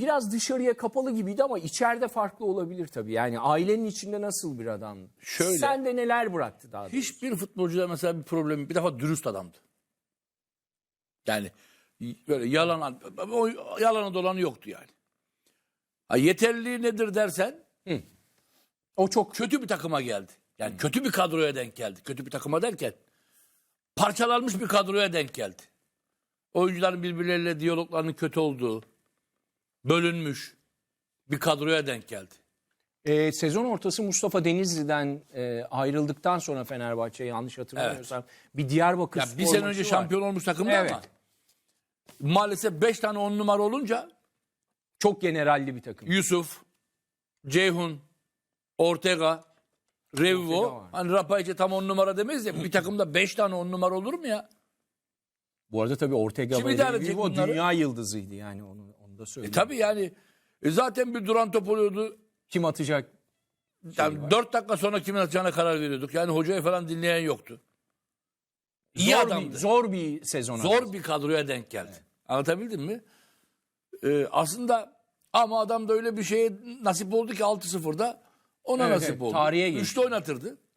biraz dışarıya kapalı gibiydi ama içeride farklı olabilir tabii. Yani ailenin içinde nasıl bir adam? Şöyle. Sen de neler bıraktı daha doğrusu? Hiçbir futbolcuda mesela bir problemi bir defa dürüst adamdı. Yani böyle yalan o yalanı dolanı yoktu yani. Ha, yeterliliği nedir dersen O çok kötü bir takıma geldi. Yani kötü bir kadroya denk geldi. Kötü bir takıma derken parçalanmış bir kadroya denk geldi. Oyuncuların birbirleriyle diyaloglarının kötü olduğu, bölünmüş bir kadroya denk geldi. Ee, sezon ortası Mustafa Denizli'den e, ayrıldıktan sonra Fenerbahçe yanlış hatırlamıyorsam bir Diyarbakır Ya spor bir sene maçı önce var. şampiyon olmuş takımdı Evet. ama maalesef 5 tane 10 numara olunca Çok generalli bir takım. Yusuf, Ceyhun, Ortega, Ortega Revivo. var. Hani Rapayçe tam 10 numara demeyiz ya. Bir takımda 5 tane 10 numara olur mu ya? Bu arada tabii Ortega Kim ve idare edecek Revivo bunları? dünya yıldızıydı yani onu, da E söyleyeyim. tabii yani e zaten bir duran top oluyordu. Kim atacak? Yani 4 dakika sonra kimin atacağına karar veriyorduk. Yani hocayı falan dinleyen yoktu. İyi zor adamdı. Bir, zor bir sezon. Zor bir kadroya denk geldi. Anlatabildim mi? Ee, aslında ama adam da öyle bir şeye nasip oldu ki 6-0'da ona Evet, nasip evet, oldu. tarihe geçti. Üçte oynatırdı.